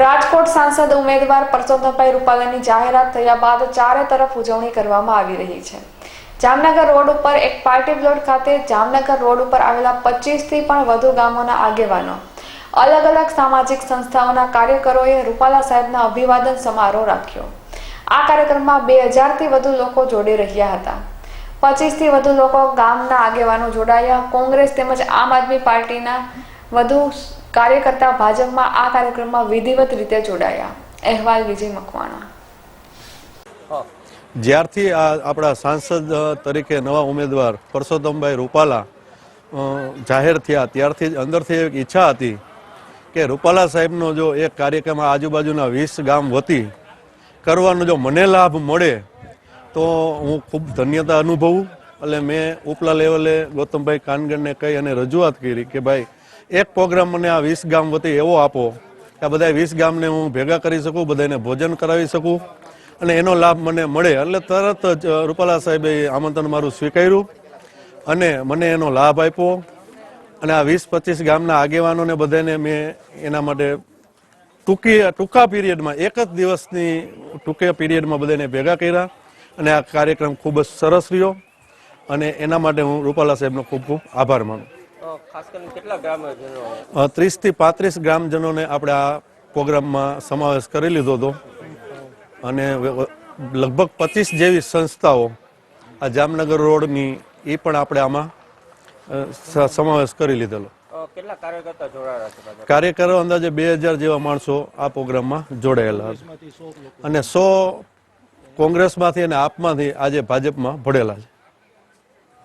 રાજકોટ સાંસદ ઉમેદવાર પરસોત્તમભાઈ રૂપાલાની જાહેરાત થયા બાદ ચારે તરફ ઉજવણી કરવામાં આવી રહી છે. જામનગર રોડ ઉપર એક પાર્ટી પ્લોટ ખાતે જામનગર રોડ ઉપર આવેલા પચીસથી પણ વધુ ગામોના આગેવાનો અલગ અલગ સામાજિક સંસ્થાઓના કાર્યકરોએ રૂપાલા સાહેબના અભિવાદન સમારોહ રાખ્યો. આ કાર્યક્રમમાં બે હજારથી વધુ લોકો જોડી રહ્યા હતા. પચીસથી વધુ લોકો ગામના આગેવાનો જોડાયા. કોંગ્રેસ તેમજ આમ આદમી પાર્ટીના વધુ કાર્યકર્તા ભાજપમાં આ કાર્યક્રમમાં વિધિવત રીતે જોડાયા. અહેવાલ વિજય મકવાણા. જ્યારથી આ આપણા સાંસદ તરીકે નવા ઉમેદવાર પરસોત્તમભાઈ રૂપાલા જાહેર થયા, ત્યારથી જ અંદરથી એક ઈચ્છા હતી કે રૂપાલા સાહેબનો જો એક કાર્યક્રમ આજુબાજુના વીસ ગામ વતી કરવાનો જો મને લાભ મળે, તો હું ખૂબ ધન્યતા અનુભવું. એટલે મેં ઉપલા લેવલે ગૌતમભાઈ કાનગરને કહી અને રજૂઆત કરી કે ભાઈ એક પ્રોગ્રામ મને આ વીસ ગામ વતી એવો આપો કે આ બધા વીસ ગામને હું ભેગા કરી શકું બધાને ભોજન કરાવી શકું અને એનો લાભ મને મળે એટલે તરત જ રૂપાલા સાહેબે આમંત્રણ મારું સ્વીકાર્યું અને મને એનો લાભ આપ્યો અને આ વીસ પચીસ ગામના આગેવાનોને બધાને મેં એના માટે ટૂંકી, ટૂંકા પીરિયડમાં, એક જ દિવસની ટૂંકા પીરિયડમાં બધાને ભેગા કર્યા અને આ કાર્યક્રમ ખૂબ જ સરસ રહ્યો અને એના માટે હું રૂપાલા સાહેબનો ખૂબ ખૂબ આભાર માનું ત્રીસથી પાંત્રીસ ગ્રામજનોને આપણે આ પ્રોગ્રામમાં સમાવેશ કરી લીધો હતો. અને લગભગ પચીસ જેવી સંસ્થાઓ આ જામનગર રોડની એ પણ આપણે આમાં સમાવેશ કરી લીધેલો. કાર્યકરો અંદાજે બે હજાર જેવા માણસો આ પ્રોગ્રામમાં જોડાયેલા અને સો કોંગ્રેસમાંથી અને આપમાંથી આજે ભાજપમાં ભળેલા છે.